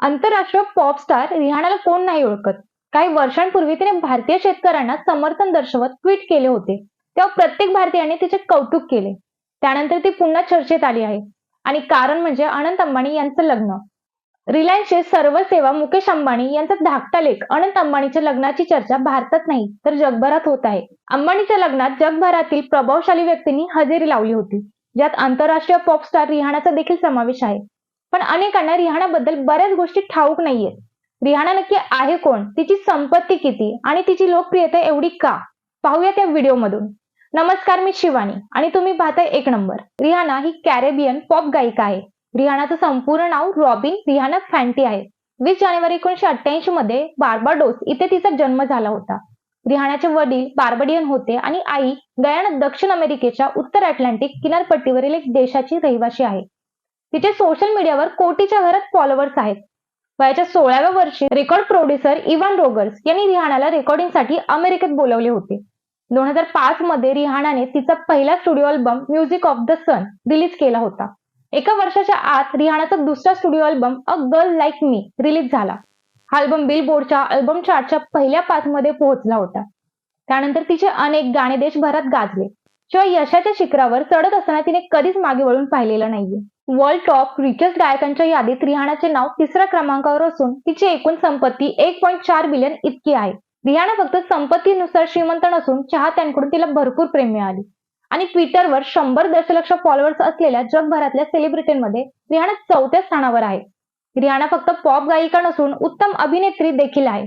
आंतरराष्ट्रीय pop star रिहाणाला कोण नाही ओळखत? काही वर्षांपूर्वी तिने भारतीय शेतकऱ्यांना समर्थन दर्शवत ट्विट केले होते. तेव्हा प्रत्येक भारतीयाने तिचे कौतुक केले. त्यानंतर ती पुन्हा चर्चेत आली आहे. आणि कारण म्हणजे अनंत अंबानी यांचं लग्न. रिलायन्सचे सर्व सेवा मुकेश अंबानी यांचा धाकटा लेख. अनंत अंबानीच्या लग्नाची चर्चा भारतात नाही तर जगभरात होत आहे. अंबानीच्या लग्नात जगभरातील प्रभावशाली व्यक्तींनी हजेरी लावली होती. ज्यात आंतरराष्ट्रीय पॉप स्टार रिहाणाचा देखील समावेश आहे. पण अनेकांना रिहाणाबद्दल बऱ्याच गोष्टी ठाऊक नाहीयेत. रिहाणा नक्की आहे कोण? तिची संपत्ती किती? आणि तिची लोकप्रियता एवढी का? पाहूया त्या व्हिडिओमधून. नमस्कार मी शिवानी आणि तुम्ही पाहताय एक नंबर. रिहाना ही कॅरेबियन पॉप गायिका आहे. रिहानाचं संपूर्ण नाव रॉबिन रिहाना फॅन्टी आहे. वीस जानेवारी एकोणीशे अठ्ठ्याऐंशी मध्ये बार्बाडोस इथे तिचा जन्म झाला होता. रिहानाचे वडील बार्बडियन होते आणि आई गयाना दक्षिण अमेरिकेच्या उत्तर अटलांटिक किनारपट्टीवरील एक देशाची रहिवाशी आहे. तिचे सोशल मीडियावर कोटीच्या घरात फॉलोअर्स आहेत. वयाच्या सोळाव्या वर्षी रेकॉर्ड प्रोड्युसर इव्हन रोगर्स यांनी रिहाणाला रेकॉर्डिंगसाठी अमेरिकेत बोलवले होते. दोन हजार पाच मध्ये रिहानाने तिचा पहिला studio album music of the sun release केला होता. एका वर्षाच्या आत रिहानाचा दुसरा studio album a girl like me release झाला. हा अल्बम बिलबोर्डच्या अल्बम चार्टच्या पहिल्या पाच मध्ये पोहोचला होता. त्यानंतर तिचे अनेक गाणे देशभरात गाजले. शिवाय यशाच्या शिखरावर चढत असताना तिने कधीच मागे वळून पाहिलेलं नाहीये. वर्ल्ड टॉप रिचेस्ट गायकांच्या यादीत रिहानाचे नाव तिसऱ्या क्रमांकावर असून तिची एकूण संपत्ती एक पॉईंट चार बिलियन इतकी आहे. रिहाणा फक्त संपत्तीनुसार श्रीमंत नसून चाहत्यांकडून तिला भरपूर प्रेम मिळाली. आणि ट्विटरवर शंभर दशलक्ष फॉलोअर्स असलेल्या जगभरातल्या सेलिब्रिटींमध्ये रिहाणा चौथ्या स्थानावर आहे. रिहाणा फक्त पॉप गायिका नसून उत्तम अभिनेत्री देखील आहे.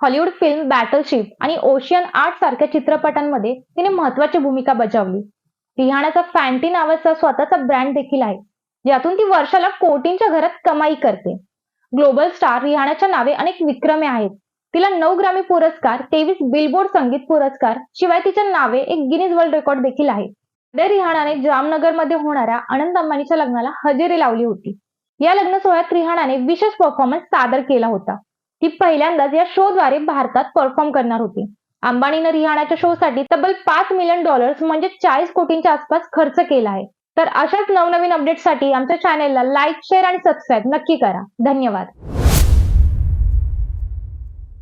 हॉलिवूड फिल्म बॅटलशिप आणि ओशियन आर्ट सारख्या चित्रपटांमध्ये तिने महत्वाची भूमिका बजावली. रिहाण्याचा फॅन्टी नावाचा स्वतःचा ब्रँड देखील आहे. ज्यातून ती वर्षाला कोटींच्या घरात कमाई करते. ग्लोबल स्टार रिहाण्याच्या नावे अनेक विक्रमे आहेत. तिला नऊ ग्रामी पुरस्कार तेवीस बिलबोर्ड संगीत पुरस्कार शिवाय तिच्या नावे एक गिनीज वर्ल्ड रेकॉर्ड देखील आहे. रिहाणाने जामनगरमध्ये होणाऱ्या अनंत अंबानीच्या लग्नाला हजेरी लावली होती. या लग्न सोहळ्यात रिहानाने विशेष परफॉर्मन्स सादर केला होता. ती पहिल्यांदाच या शो द्वारे भारतात परफॉर्म करणार होती. अंबानीनं रिहाणाच्या शो साठी तब्बल पाच मिलियन डॉलर्स म्हणजे चाळीस कोटींच्या आसपास खर्च केला आहे. तर अशाच नवनवीन अपडेटसाठी आमच्या चॅनेलला लाईक शेअर आणि सबस्क्राईब नक्की करा. धन्यवाद.